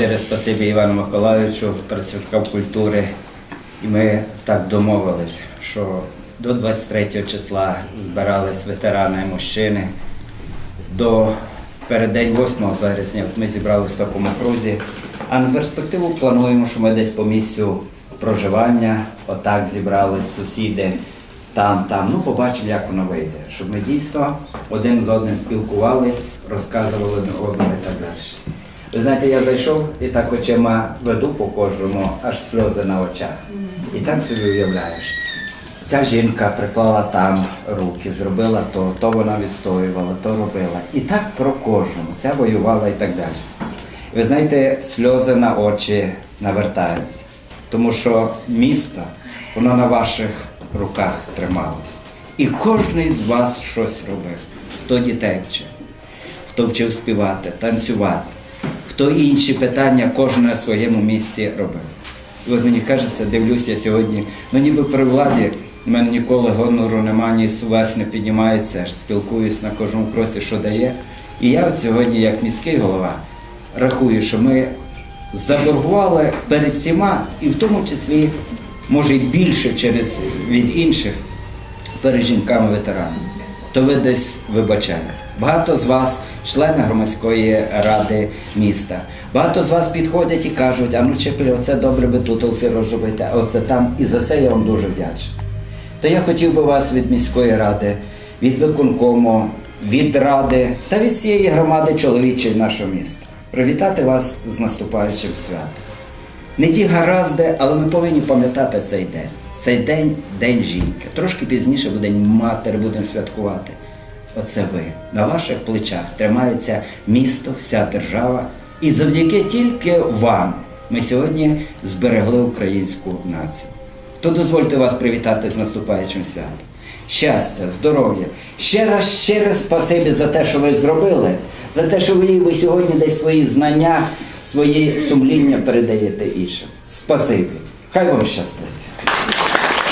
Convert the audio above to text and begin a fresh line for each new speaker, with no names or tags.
щире спасибі Івану Миколайовичу, працівникам культури. І ми так домовились, що до 23 числа збирались ветерани мужчини. До переддень 8 березня ми зібралися в такому крузі. А на перспективу плануємо, що ми десь по місцю проживання, отак зібрались сусіди там, там. Ну, побачимо, як воно вийде. Щоб ми дійсно один з одним спілкувались, розказували одному і так далі. Ви знаєте, я зайшов і так очима веду по кожному, аж сльози на очах. І так собі уявляєш. Ця жінка приклала там руки, зробила то, то вона відстоювала, то робила. І так про кожному. Ця воювала і так далі. Ви знаєте, сльози на очі навертаються. Тому що місто, воно на ваших руках трималось. І кожен з вас щось робив. Хто дітей вчив, хто вчив співати, танцювати, хто інші питання кожен на своєму місці робив. І от мені кажеться, дивлюся сьогодні, ну ніби при владі в мене ніколи гонору немає, ні зверх не піднімається, аж спілкуюсь на кожному кроці, що дає. І я от сьогодні, як міський голова, рахую, що ми заборгували перед всіма, і в тому числі, може, і більше через від інших перед жінками ветеранами, то ви десь вибачаєте. Багато з вас члени громадської ради міста. Багато з вас підходять і кажуть, а ну Чепель, оце добре би тут оце розробити, а оце там. І за це я вам дуже вдячний. То я хотів би вас від міської ради, від виконкому, від ради та від цієї громади чоловічої нашого міста привітати вас з наступаючим святом. Не ті гаразди, але ми повинні пам'ятати цей день. Цей день день жінки. Трошки пізніше буде матері, будемо святкувати. Оце ви. На ваших плечах тримається місто, вся держава. І завдяки тільки вам ми сьогодні зберегли українську націю. То дозвольте вас привітати з наступаючим святом. Щастя, здоров'я. Ще раз щире спасибі за те, що ви зробили, за те, що ви сьогодні десь свої знання, свої сумління передаєте іншим. Спасибі. Хай вам щастить.